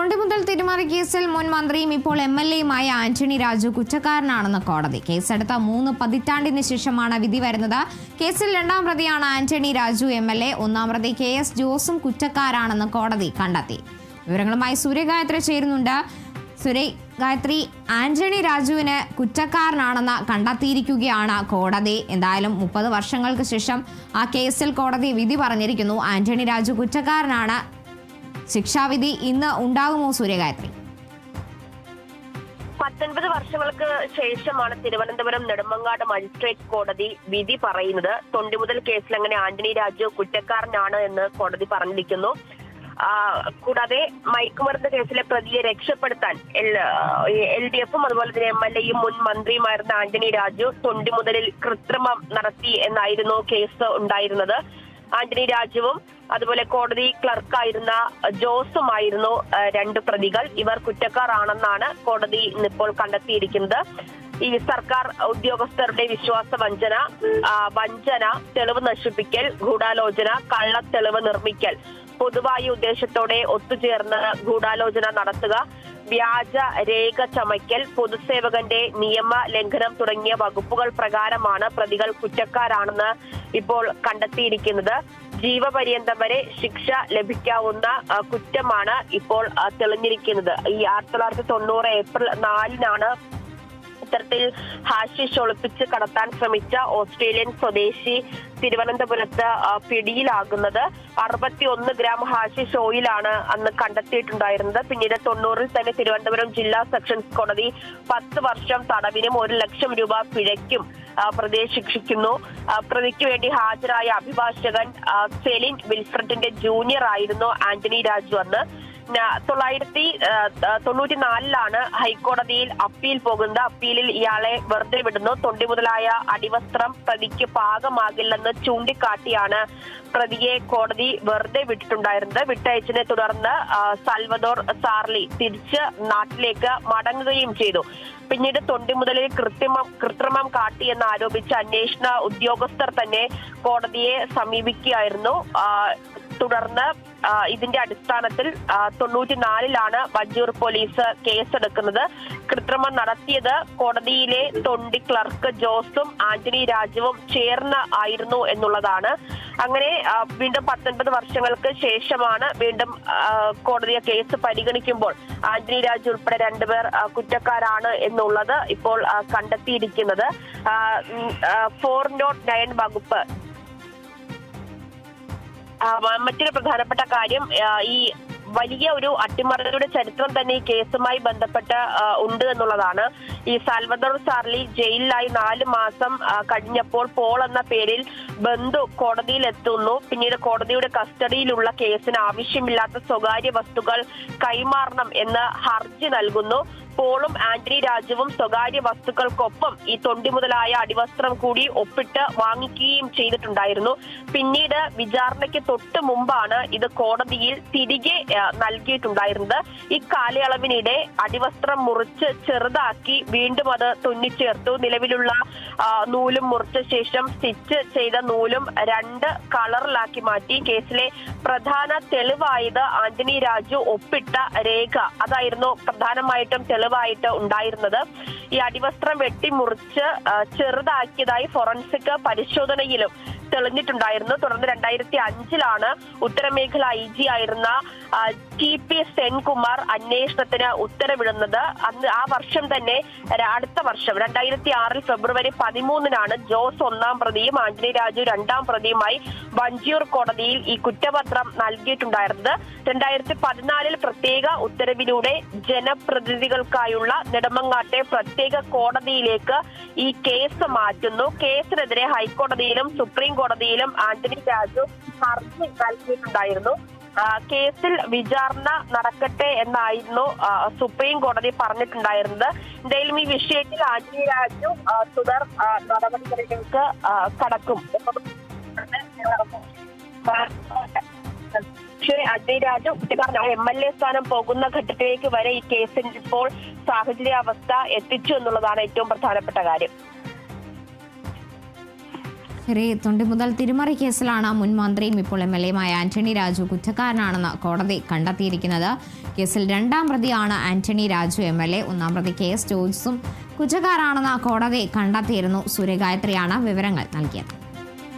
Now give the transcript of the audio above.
തൊണ്ടിമുതൽ തിരുമറി കേസിൽ മുൻ മന്ത്രിയും ഇപ്പോൾ എം എൽ എയുമായ ആന്റണി രാജു കുറ്റക്കാരനാണെന്ന് കോടതി. കേസെടുത്ത മൂന്ന് പതിറ്റാണ്ടിന് ശേഷമാണ് വിധി വരുന്നത്. കേസിൽ രണ്ടാം പ്രതിയാണ് Antony Raju M L A. ഒന്നാം പ്രതി കെ എസ് ജോസും കുറ്റക്കാരാണെന്ന് കോടതി കണ്ടെത്തി. വിവരങ്ങളുമായി സൂര്യഗായത്രി ചേരുന്നുണ്ട്. സുരേ ഗായത്രി ആന്റണി രാജുവിന് കുറ്റക്കാരനാണെന്ന് കണ്ടെത്തിയിരിക്കുകയാണ് കോടതി. എന്തായാലും മുപ്പത് വർഷങ്ങൾക്ക് ശേഷം ആ കേസിൽ കോടതി വിധി പറഞ്ഞിരിക്കുന്നു. ആന്റണി രാജു കുറ്റക്കാരനാണ് ശിക്ഷാവിധി ഇന്ന് ഉണ്ടാകുമോ സൂര്യഗായത്രി? പത്തൊൻപത് വർഷങ്ങൾക്ക് ശേഷമാണ് തിരുവനന്തപുരം നെടുമങ്ങാട് മജിസ്ട്രേറ്റ് കോടതി വിധി പറയുന്നത്. തൊണ്ടിമുതൽ കേസിൽ അങ്ങനെ ആന്റണി രാജു കുറ്റക്കാരനാണ് എന്ന് കോടതി പറഞ്ഞിരിക്കുന്നു. കൂടാതെ മയക്കുമരുന്ന് കേസിലെ പ്രതിയെ രക്ഷപ്പെടുത്താൻ എൽ ഡി എഫും അതുപോലെ തന്നെ എം എൽ എയും മുൻ മന്ത്രിയുമായിരുന്ന ആന്റണി രാജു തൊണ്ടിമുതലിൽ കൃത്രിമം നടത്തി എന്നായിരുന്നു കേസ് ഉണ്ടായിരുന്നത്. ആന്റണി രാജുവും അതുപോലെ കോടതി ക്ലർക്കായിരുന്ന ജോസുമായിരുന്നു രണ്ട് പ്രതികൾ. ഇവർ കുറ്റക്കാരാണെന്നാണ് കോടതി ഇന്നിപ്പോൾ കണ്ടെത്തിയിരിക്കുന്നത്. ഈ സർക്കാർ ഉദ്യോഗസ്ഥരുടെ വിശ്വാസ വഞ്ചന വഞ്ചന തെളിവ് നശിപ്പിക്കൽ ഗൂഢാലോചന കള്ളത്തെളിവ് നിർമ്മിക്കൽ. പൊതുവായി ഉദ്ദേശത്തോടെ ഒത്തുചേർന്ന് ഗൂഢാലോചന നടത്തുക. വ്യാജ രേഖ ചമയ്ക്കൽ പൊതുസേവകന്റെ നിയമ ലംഘനം തുടങ്ങിയ വകുപ്പുകൾ പ്രകാരമാണ് പ്രതികൾ കുറ്റക്കാരാണെന്ന് ഇപ്പോൾ കണ്ടെത്തിയിരിക്കുന്നത്. ജീവപര്യന്തം വരെ ശിക്ഷ ലഭിക്കാവുന്ന കുറ്റമാണ് ഇപ്പോൾ തെളിഞ്ഞിരിക്കുന്നത്. ഈ ആയിരത്തി തൊള്ളായിരത്തി തൊണ്ണൂറ് ഏപ്രിൽ നാലിനാണ് ഇത്തരത്തിൽ ഹാഷിഷ് ഒളിപ്പിച്ച് കടത്താൻ ശ്രമിച്ച ഓസ്ട്രേലിയൻ സ്വദേശി തിരുവനന്തപുരത്ത് പിടിയിലാകുന്നത്. അറുപത്തി ഒന്ന് ഗ്രാം ഹാഷിഷ് ഓയിലാണ് അന്ന് കണ്ടെത്തിയിട്ടുണ്ടായിരുന്നത്. പിന്നീട് തൊണ്ണൂറിൽ തന്നെ തിരുവനന്തപുരം ജില്ലാ സെക്ഷൻസ് കോടതി പത്ത് വർഷം തടവിനും ഒരു ലക്ഷം രൂപ പിഴയ്ക്കും പ്രതിയെ ശിക്ഷിക്കുന്നു പ്രതിക്ക് വേണ്ടി ഹാജരായ അഭിഭാഷകൻ സെലിൻ വിൽഫ്രഡിന്റെ ജൂനിയർ ആയിരുന്നു ആന്റണി രാജു അന്ന്. തൊള്ളായിരത്തി തൊണ്ണൂറ്റി നാലിലാണ് ഹൈക്കോടതിയിൽ അപ്പീൽ പോകുന്നത്. അപ്പീലിൽ ഇയാളെ വെറുതെ വിടുന്നു. തൊണ്ടി മുതലായ അടിവസ്ത്രം പ്രതിക്ക് പാകമാകില്ലെന്ന് ചൂണ്ടിക്കാട്ടിയാണ് പ്രതിയെ കോടതി വെറുതെ വിട്ടിട്ടുണ്ടായിരുന്നത്. വിട്ടയച്ചതിനെ തുടർന്ന് സൽവദോർ സാർലി തിരിച്ച് നാട്ടിലേക്ക് മടങ്ങുകയും ചെയ്തു. പിന്നീട് തൊണ്ടിമുതലിൽ കൃത്രിമം കൃത്രിമം കാട്ടിയെന്ന് ആരോപിച്ച് അന്വേഷണ ഉദ്യോഗസ്ഥർ തന്നെ കോടതിയെ സമീപിക്കുകയായിരുന്നു. തുടർന്ന് ഇതിന്റെ അടിസ്ഥാനത്തിൽ തൊണ്ണൂറ്റിനാലിലാണ് വഞ്ചൂർ പോലീസ് കേസെടുക്കുന്നത്. കൃത്രിമം നടത്തിയത് കോടതിയിലെ തൊണ്ടി ക്ലർക്ക് ജോസും ആന്റണി രാജുവും ചേർന്ന് ആയിരുന്നു എന്നുള്ളതാണ്. അങ്ങനെ വീണ്ടും പത്തൊൻപത് വർഷങ്ങൾക്ക് ശേഷമാണ് വീണ്ടും കോടതി കേസ് പരിഗണിക്കുമ്പോൾ ആന്റണി രാജു ഉൾപ്പെടെ രണ്ടുപേർ കുറ്റക്കാരാണ് എന്നുള്ളത് ഇപ്പോൾ കണ്ടെത്തിയിരിക്കുന്നത്. ഫോർ നോട്ട് നയൻ വകുപ്പ് മറ്റൊരു പ്രധാനപ്പെട്ട കാര്യം ഈ വലിയ ഒരു അട്ടിമറിയുടെ ചരിത്രം തന്നെ ഈ കേസുമായി ബന്ധപ്പെട്ട് ഉണ്ട് എന്നുള്ളതാണ്. ഈ സാൽവദോർ ചാർലി ജയിലിലായി നാല് മാസം കഴിഞ്ഞപ്പോൾ പോൾ എന്ന പേരിൽ ബന്ധു കോടതിയിൽ എത്തുന്നു പിന്നീട് കോടതിയുടെ കസ്റ്റഡിയിലുള്ള കേസിന് ആവശ്യമില്ലാത്ത സ്വകാര്യ വസ്തുക്കൾ കൈമാറണം എന്ന് ഹർജി നൽകുന്നു. പോളും ആന്റണി രാജുവും സ്വകാര്യ വസ്തുക്കൾക്കൊപ്പം ഈ തൊണ്ടി മുതലായ അടിവസ്ത്രം കൂടി ഒപ്പിട്ട് വാങ്ങിക്കുകയും ചെയ്തിട്ടുണ്ടായിരുന്നു. പിന്നീട് വിചാരണയ്ക്ക് തൊട്ട് മുമ്പാണ് ഇത് കോടതിയിൽ തിരികെ നൽകിയിട്ടുണ്ടായിരുന്നത്. ഈ കാലയളവിനിടെ അടിവസ്ത്രം മുറിച്ച് ചെറുതാക്കി വീണ്ടും അത് തുന്നിച്ചേർത്തു. നിലവിലുള്ള നൂലും മുറിച്ച ശേഷം സ്റ്റിച്ച് ചെയ്ത നൂലും രണ്ട് കളറിലാക്കി മാറ്റി. കേസിലെ പ്രധാന തെളിവായത് ആന്റണി രാജു ഒപ്പിട്ട രേഖ. അതായിരുന്നു പ്രധാനമായിട്ടും തെളിവായിട്ട് ഉണ്ടായിരുന്നത്. ഈ അടിവസ്ത്രം വെട്ടിമുറിച്ച് ചെറുതാക്കിയതായി ഫോറൻസിക് പരിശോധനയിലും തെളിഞ്ഞിട്ടുണ്ടായിരുന്നു. തുടർന്ന് രണ്ടായിരത്തി അഞ്ചിലാണ് ഉത്തരമേഖല ഐ ജി ആയിരുന്ന ടി പി സെൻകുമാർ അന്വേഷണത്തിന് ഉത്തരവിടുന്നത്. അന്ന് ആ വർഷം തന്നെ അടുത്ത വർഷം രണ്ടായിരത്തി ആറിൽ ഫെബ്രുവരി പതിമൂന്നിനാണ് ജോസ് ഒന്നാം പ്രതിയും ആന്റണി രാജു രണ്ടാം പ്രതിയുമായി വഞ്ചിയൂർ കോടതിയിൽ ഈ കുറ്റപത്രം നൽകിയിട്ടുണ്ടായിരുന്നത്. രണ്ടായിരത്തി പതിനാലിൽ പ്രത്യേക ഉത്തരവിലൂടെ ജനപ്രതിനിധികൾക്കായുള്ള നെടുമങ്ങാട്ടെ പ്രത്യേക കോടതിയിലേക്ക് ഈ കേസ് മാറ്റുന്നു. കേസിനെതിരെ ഹൈക്കോടതിയിലും സുപ്രീം കോടതിയിലും ആന്റണി രാജു ഹർജി നൽകിയിട്ടുണ്ടായിരുന്നു. കേസിൽ വിചാരണ നടക്കട്ടെ എന്നായിരുന്നു സുപ്രീം കോടതി പറഞ്ഞിട്ടുണ്ടായിരുന്നത്. എന്തായാലും ഈ വിഷയത്തിൽ ആന്റണി രാജു തുടർ നടപടികളിലേക്ക് കടക്കും. പക്ഷേ അജയ് രാജു കുറ്റക്കാരനായ എം എൽ എ സ്ഥാനം പോകുന്ന ഘട്ടത്തിലേക്ക് വരെ ഈ കേസിന്റെ ഇപ്പോൾ സാഹചര്യാവസ്ഥ എത്തിച്ചു എന്നുള്ളതാണ് ഏറ്റവും പ്രധാനപ്പെട്ട കാര്യം. ശരി തൊണ്ടി മുതൽ തിരുമറി കേസിലാണ് മുൻ മന്ത്രിയും ഇപ്പോൾ എം എൽ എയുമായ ആന്റണി രാജു കുറ്റക്കാരനാണെന്ന് കോടതി കണ്ടെത്തിയിരിക്കുന്നത്. കേസിൽ രണ്ടാം പ്രതിയാണ് Antony Raju M L A. ഒന്നാം പ്രതി കെ എസ് ജോർജും കുറ്റക്കാരാണെന്ന് കോടതി കണ്ടെത്തിയിരുന്നു. സൂര്യഗായത്രിയാണ് വിവരങ്ങൾ നൽകിയത്.